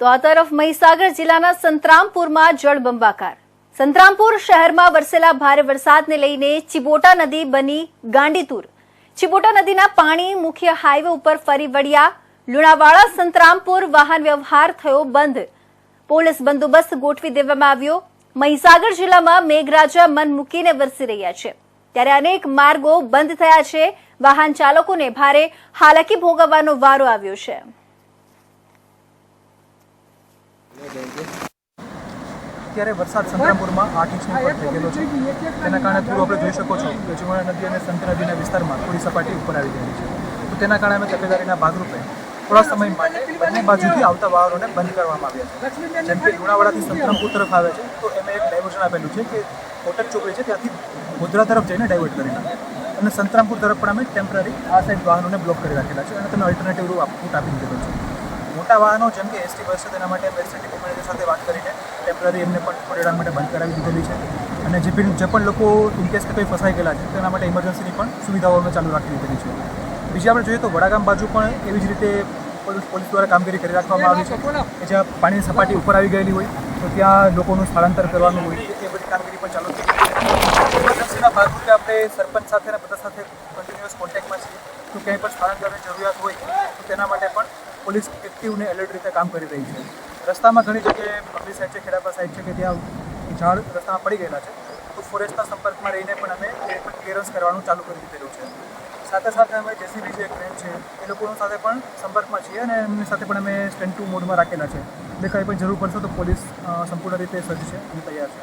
તો આ તરફ મહીસાગર જિલ્લાના સંતરામપુરમાં જળબંબાકાર સંતરામપુર શહેરમાં વરસેલા ભારે વરસાદને લઈને ચિબોટા નદી બની ગાંડીતુર. ચિબોટા નદીના પાણી મુખ્ય હાઈવે ઉપર ફરી વળ્યા. લુણાવાડા સંતરામપુર વાહન વ્યવહાર થયો બંધ. પોલીસ બંદોબસ્ત ગોઠવી દેવામાં આવ્યો. મહીસાગર જિલ્લામાં મેઘરાજા મન મૂકીને વરસી રહ્યા છે. ત્યારે અનેક માર્ગો બંધ થયા છે. વાહન ચાલકોને ભારે હાલાકી ભોગવવાનો વારો આવ્યો છે. અત્યારે વરસાદ સંતરામપુરમાં આઠ ઇંચની ઉપર થઈ ગયેલો છે. તેના કારણે થોડું આપણે જોઈ શકો છો કે જુવાણા નદી અને સંત નદીના વિસ્તારમાં થોડી સપાટી ઉપર આવી ગયેલી છે. તો તેના કારણે અમે તકેદારીના ભાગરૂપે થોડા સમય માટે બંને બાજુથી આવતા વાહનોને બંધ કરવામાં આવ્યા છે. જેમ કે લુણાવાડાથી સંતરામપુર તરફ આવે છે, તો એમાં એક ડાયવર્ઝન આપેલું છે કે કોટક ચોકડી છે, ત્યાંથી ગોધરા તરફ જઈને ડાયવર્ટ કરી નાખે. અને સંતરામપુર તરફ પણ અમે ટેમ્પરરી આ સાઈડ વાહનોને બ્લોક કરી રાખેલા છે અને તમે અલ્ટરનેટિવ રૂટ આપી દીધેલો છે. મોટા વાહનો જેમ કે એસટી બસ છે, તેના માટે મેજિસ્ટ્રેટિવ કોમ્યુનિટી સાથે વાત કરીને ટેમ્પરરી એમને પણ થોડા માટે બંધ કરાવી દીધેલી છે. અને જે પણ જે પણ લોકો ઇનકેસ કે કંઈ ફસાઈ ગયેલા છે, તેના માટે ઇમરજન્સીની પણ સુવિધાઓ અમે ચાલુ રાખી દીધેલી છે. બીજી આપણે જોઈએ તો વડાગામ બાજુ પણ એવી જ રીતે પોલીસ દ્વારા કામગીરી કરી રાખવામાં આવી છે. કે જ્યાં પાણીની સપાટી ઉપર આવી ગયેલી હોય, તો ત્યાં લોકોનું સ્થળાંતર કરવાનું હોય, એ બધી કામગીરી પણ ચાલુ થઈ ઇમરજન્સીના ભાગરૂપે આપણે સરપંચ સાથે અને બધા સાથે કન્ટિન્યુઅસ કોન્ટેક્ટમાં છીએ. તો ક્યાંય પણ સ્થળાંતરની જરૂરિયાત હોય, તો તેના માટે પણ પોલીસ એક્ટિવ ને એલર્ટ રીતે કામ કરી રહી છે. રસ્તામાં ઘણી જગ્યાએ પબ્લિક સાઈડ છે, ખેડાપા સાઈડ છે કે ત્યાં ઝાડ રસ્તામાં પડી ગયેલા છે. તો ફોરેસ્ટના સંપર્કમાં રહીને પણ અમે એ પણ ક્લિયરન્સ કરવાનું ચાલુ કરી દીધેલું છે. સાથે સાથે અમે જેસીબી જે ક્રેન છે, એ લોકો સાથે પણ સંપર્કમાં છીએ અને એમની સાથે પણ અમે સ્ટેન્ડ ટુ મોડમાં રાખેલા છે. એટલે કંઈ પણ જરૂર પડશે તો પોલીસ સંપૂર્ણ રીતે સજ્જ છે અને તૈયાર છે.